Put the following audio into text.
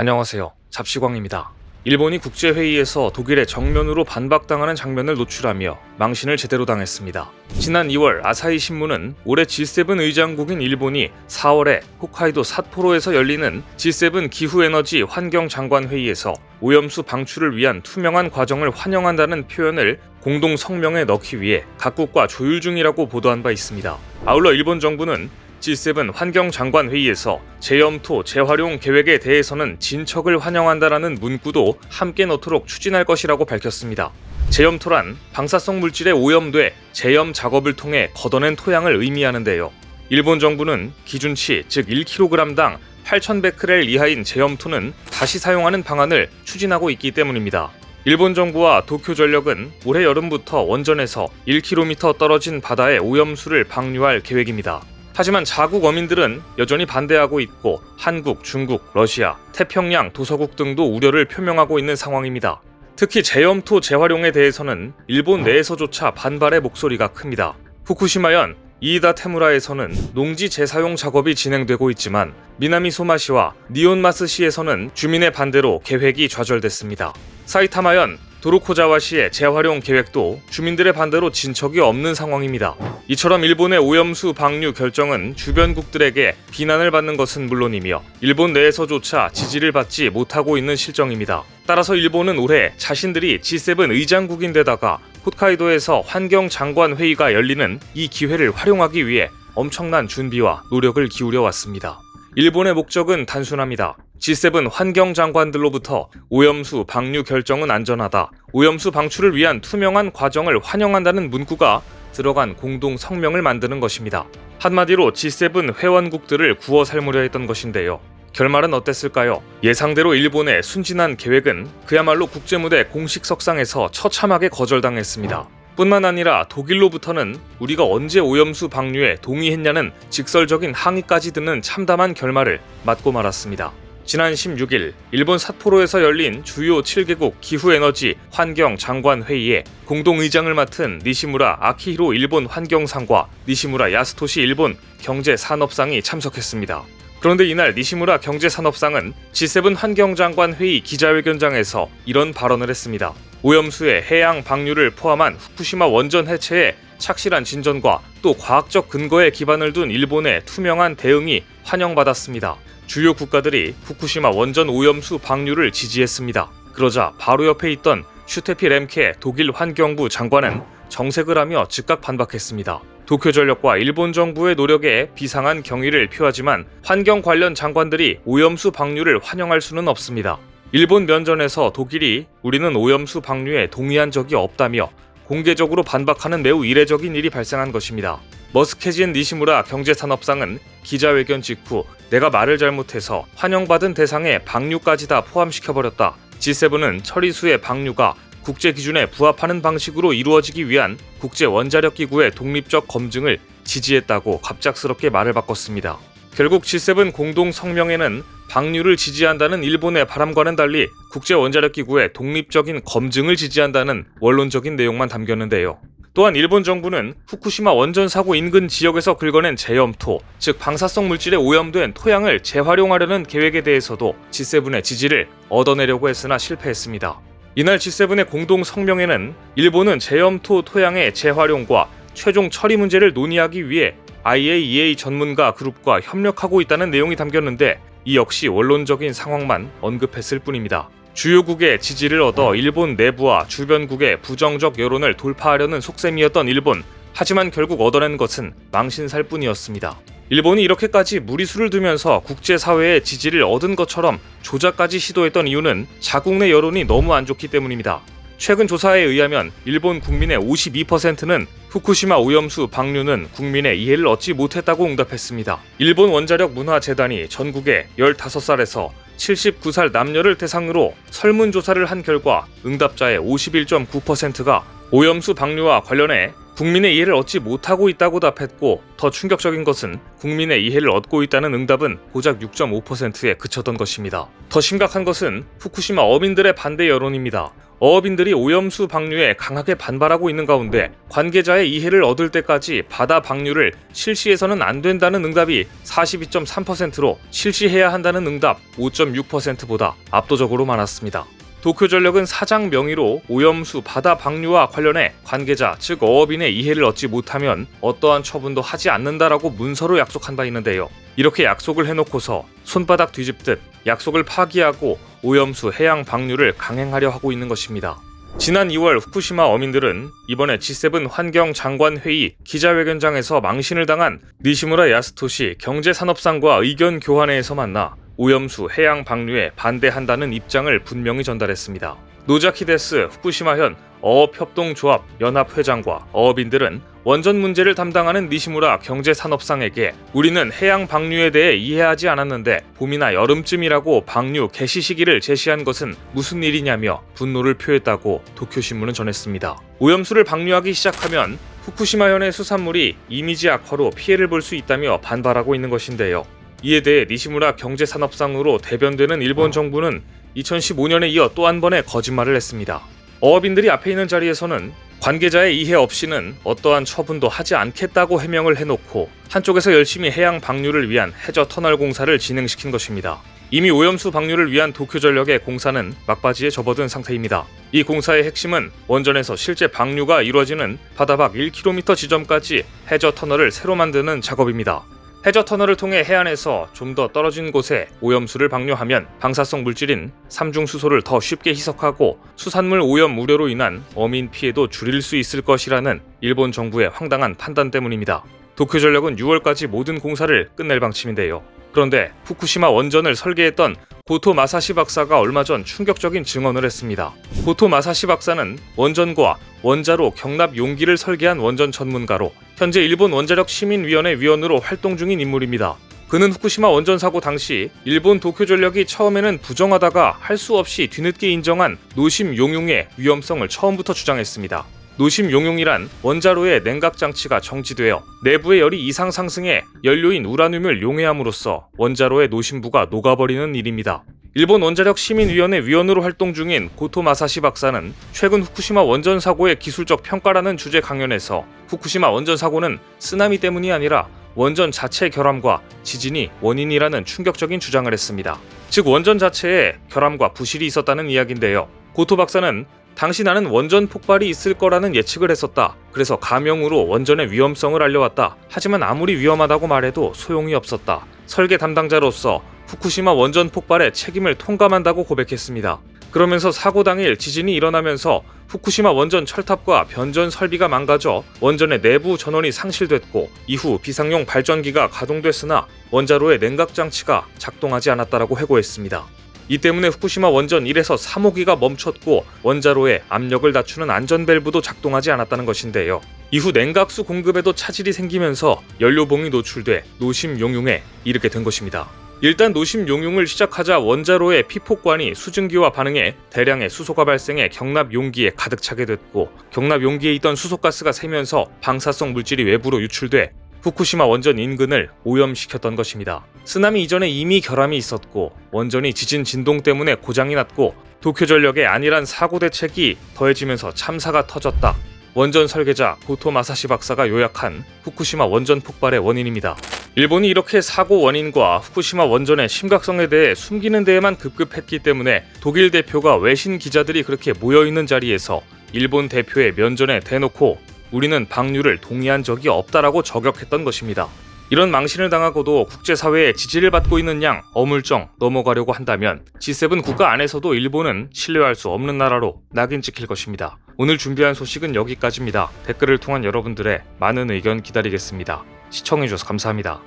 안녕하세요. 잡시광입니다. 일본이 국제회의에서 독일의 정면으로 반박당하는 장면을 노출하며 망신을 제대로 당했습니다. 지난 2월 아사히 신문은 올해 G7 의장국인 일본이 4월에 홋카이도 삿포로에서 열리는 G7 기후에너지 환경장관회의에서 오염수 방출을 위한 투명한 과정을 환영한다는 표현을 공동 성명에 넣기 위해 각국과 조율 중이라고 보도한 바 있습니다. 아울러 일본 정부는 G7 환경장관 회의에서 재염토 재활용 계획에 대해서는 진척을 환영한다라는 문구도 함께 넣도록 추진할 것이라고 밝혔습니다. 재염토란 방사성 물질에 오염돼 재염 작업을 통해 걷어낸 토양을 의미하는데요. 일본 정부는 기준치 즉 1kg당 8,100크렐 이하인 재염토는 다시 사용하는 방안을 추진하고 있기 때문입니다. 일본 정부와 도쿄전력은 올해 여름부터 원전에서 1km 떨어진 바다에 오염수를 방류할 계획입니다. 하지만 자국 어민들은 여전히 반대하고 있고 한국, 중국, 러시아, 태평양, 도서국 등도 우려를 표명하고 있는 상황입니다. 특히 재염토 재활용에 대해서는 일본 내에서조차 반발의 목소리가 큽니다. 후쿠시마현 이이다 테무라에서는 농지 재사용 작업이 진행되고 있지만 미나미 소마시와 니온마스시에서는 주민의 반대로 계획이 좌절됐습니다. 사이타마현 도로코자와시의 재활용 계획도 주민들의 반대로 진척이 없는 상황입니다. 이처럼 일본의 오염수 방류 결정은 주변국들에게 비난을 받는 것은 물론이며 일본 내에서조차 지지를 받지 못하고 있는 실정입니다. 따라서 일본은 올해 자신들이 G7 의장국인데다가 홋카이도에서 환경 장관 회의가 열리는 이 기회를 활용하기 위해 엄청난 준비와 노력을 기울여 왔습니다. 일본의 목적은 단순합니다. G7 환경 장관들로부터 오염수 방류 결정은 안전하다. 오염수 방출을 위한 투명한 과정을 환영한다는 문구가 들어간 공동 성명을 만드는 것입니다. 한마디로 G7 회원국들을 구워 삶으려 했던 것인데요. 결말은 어땠을까요? 예상대로 일본의 순진한 계획은 그야말로 국제무대 공식 석상에서 처참하게 거절당했습니다. 뿐만 아니라 독일로부터는 우리가 언제 오염수 방류에 동의했냐는 직설적인 항의까지 듣는 참담한 결말을 맞고 말았습니다. 지난 16일 일본 삿포로에서 열린 주요 7개국 기후에너지 환경 장관 회의에 공동의장을 맡은 니시무라 아키히로 일본 환경상과 니시무라 야스토시 일본 경제산업상이 참석했습니다. 그런데 이날 니시무라 경제산업상은 G7 환경장관 회의 기자회견장에서 이런 발언을 했습니다. 오염수의 해양 방류를 포함한 후쿠시마 원전 해체에 착실한 진전과 또 과학적 근거에 기반을 둔 일본의 투명한 대응이 환영받았습니다. 주요 국가들이 후쿠시마 원전 오염수 방류를 지지했습니다. 그러자 바로 옆에 있던 슈테피 렘케 독일 환경부 장관은 정색을 하며 즉각 반박했습니다. 도쿄전력과 일본 정부의 노력에 비상한 경의를 표하지만 환경 관련 장관들이 오염수 방류를 환영할 수는 없습니다. 일본 면전에서 독일이 우리는 오염수 방류에 동의한 적이 없다며 공개적으로 반박하는 매우 이례적인 일이 발생한 것입니다. 머스케진 니시무라 경제산업상은 기자회견 직후 내가 말을 잘못해서 환영받은 대상에 방류까지 다 포함시켜버렸다. G7은 처리수의 방류가 국제 기준에 부합하는 방식으로 이루어지기 위한 국제 원자력 기구의 독립적 검증을 지지했다고 갑작스럽게 말을 바꿨습니다. 결국 G7 공동 성명에는 방류를 지지한다는 일본의 바람과는 달리 국제 원자력 기구의 독립적인 검증을 지지한다는 원론적인 내용만 담겼는데요. 또한 일본 정부는 후쿠시마 원전 사고 인근 지역에서 긁어낸 재염토, 즉 방사성 물질에 오염된 토양을 재활용하려는 계획에 대해서도 G7의 지지를 얻어내려고 했으나 실패했습니다. 이날 G7의 공동 성명에는 일본은 재염토 토양의 재활용과 최종 처리 문제를 논의하기 위해 IAEA 전문가 그룹과 협력하고 있다는 내용이 담겼는데 이 역시 원론적인 상황만 언급했을 뿐입니다. 주요국의 지지를 얻어 일본 내부와 주변국의 부정적 여론을 돌파하려는 속셈이었던 일본. 하지만 결국 얻어낸 것은 망신살 뿐이었습니다. 일본이 이렇게까지 무리수를 두면서 국제사회의 지지를 얻은 것처럼 조작까지 시도했던 이유는 자국 내 여론이 너무 안 좋기 때문입니다. 최근 조사에 의하면 일본 국민의 52%는 후쿠시마 오염수 방류는 국민의 이해를 얻지 못했다고 응답했습니다. 일본 원자력 문화재단이 전국의 15살에서 79살 남녀를 대상으로 설문조사를 한 결과 응답자의 51.9%가 오염수 방류와 관련해 국민의 이해를 얻지 못하고 있다고 답했고 더 충격적인 것은 국민의 이해를 얻고 있다는 응답은 고작 6.5%에 그쳤던 것입니다. 더 심각한 것은 후쿠시마 어민들의 반대 여론입니다. 어업인들이 오염수 방류에 강하게 반발하고 있는 가운데 관계자의 이해를 얻을 때까지 바다 방류를 실시해서는 안 된다는 응답이 42.3%로 실시해야 한다는 응답 5.6%보다 압도적으로 많았습니다. 도쿄전력은 사장 명의로 오염수 바다 방류와 관련해 관계자 즉 어업인의 이해를 얻지 못하면 어떠한 처분도 하지 않는다라고 문서로 약속한 바 있는데요. 이렇게 약속을 해놓고서 손바닥 뒤집듯 약속을 파기하고 오염수 해양 방류를 강행하려 하고 있는 것입니다. 지난 2월 후쿠시마 어민들은 이번에 G7 환경 장관 회의 기자회견장에서 망신을 당한 니시무라 야스토시 경제산업상과 의견 교환회에서 만나 오염수 해양 방류에 반대한다는 입장을 분명히 전달했습니다. 노자키데스 후쿠시마현 어업협동조합 연합회장과 어업인들은 원전 문제를 담당하는 니시무라 경제산업상에게 우리는 해양 방류에 대해 이해하지 않았는데 봄이나 여름쯤이라고 방류 개시 시기를 제시한 것은 무슨 일이냐며 분노를 표했다고 도쿄신문은 전했습니다. 오염수를 방류하기 시작하면 후쿠시마현의 수산물이 이미지 악화로 피해를 볼 수 있다며 반발하고 있는 것인데요. 이에 대해 니시무라 경제산업상으로 대변되는 일본 정부는 2015년에 이어 또 한 번의 거짓말을 했습니다. 어업인들이 앞에 있는 자리에서는 관계자의 이해 없이는 어떠한 처분도 하지 않겠다고 해명을 해놓고 한쪽에서 열심히 해양 방류를 위한 해저 터널 공사를 진행시킨 것입니다. 이미 오염수 방류를 위한 도쿄 전력의 공사는 막바지에 접어든 상태입니다. 이 공사의 핵심은 원전에서 실제 방류가 이루어지는 바다박 1km 지점까지 해저 터널을 새로 만드는 작업입니다. 해저 터널을 통해 해안에서 좀 더 떨어진 곳에 오염수를 방류하면 방사성 물질인 삼중수소를 더 쉽게 희석하고 수산물 오염 우려로 인한 어민 피해도 줄일 수 있을 것이라는 일본 정부의 황당한 판단 때문입니다. 도쿄전력은 6월까지 모든 공사를 끝낼 방침인데요. 그런데 후쿠시마 원전을 설계했던 고토 마사시 박사가 얼마 전 충격적인 증언을 했습니다. 고토 마사시 박사는 원전과 원자로 경납 용기를 설계한 원전 전문가로 현재 일본 원자력 시민위원회 위원으로 활동 중인 인물입니다. 그는 후쿠시마 원전 사고 당시 일본 도쿄전력이 처음에는 부정하다가 할 수 없이 뒤늦게 인정한 노심 용융의 위험성을 처음부터 주장했습니다. 노심 용융이란 원자로의 냉각 장치가 정지되어 내부의 열이 이상 상승해 연료인 우라늄을 용해함으로써 원자로의 노심부가 녹아버리는 일입니다. 일본 원자력 시민위원회 위원으로 활동 중인 고토 마사시 박사는 최근 후쿠시마 원전 사고의 기술적 평가라는 주제 강연에서 후쿠시마 원전 사고는 쓰나미 때문이 아니라 원전 자체 결함과 지진이 원인이라는 충격적인 주장을 했습니다. 즉 원전 자체에 결함과 부실이 있었다는 이야기인데요. 고토 박사는 당시 나는 원전 폭발이 있을 거라는 예측을 했었다. 그래서 가명으로 원전의 위험성을 알려왔다. 하지만 아무리 위험하다고 말해도 소용이 없었다. 설계 담당자로서 후쿠시마 원전 폭발의 책임을 통감한다고 고백했습니다. 그러면서 사고 당일 지진이 일어나면서 후쿠시마 원전 철탑과 변전 설비가 망가져 원전의 내부 전원이 상실됐고 이후 비상용 발전기가 가동됐으나 원자로의 냉각 장치가 작동하지 않았다라고 해고했습니다. 이 때문에 후쿠시마 원전 1에서 3호기가 멈췄고 원자로의 압력을 낮추는 안전 밸브도 작동하지 않았다는 것인데요. 이후 냉각수 공급에도 차질이 생기면서 연료봉이 노출돼 노심 용융에 이르게 된 것입니다. 일단 노심 용융을 시작하자 원자로의 피폭관이 수증기와 반응해 대량의 수소가 발생해 경납 용기에 가득 차게 됐고 경납 용기에 있던 수소가스가 새면서 방사성 물질이 외부로 유출돼 후쿠시마 원전 인근을 오염시켰던 것입니다. 쓰나미 이전에 이미 결함이 있었고 원전이 지진 진동 때문에 고장이 났고 도쿄전력의 안일한 사고 대책이 더해지면서 참사가 터졌다. 원전 설계자 고토 마사시 박사가 요약한 후쿠시마 원전 폭발의 원인입니다. 일본이 이렇게 사고 원인과 후쿠시마 원전의 심각성에 대해 숨기는 데에만 급급했기 때문에 독일 대표가 외신 기자들이 그렇게 모여 있는 자리에서 일본 대표의 면전에 대놓고 우리는 방류를 동의한 적이 없다라고 저격했던 것입니다. 이런 망신을 당하고도 국제사회의 지지를 받고 있는 양 어물쩡 넘어가려고 한다면 G7 국가 안에서도 일본은 신뢰할 수 없는 나라로 낙인 찍힐 것입니다. 오늘 준비한 소식은 여기까지입니다. 댓글을 통한 여러분들의 많은 의견 기다리겠습니다. 시청해주셔서 감사합니다.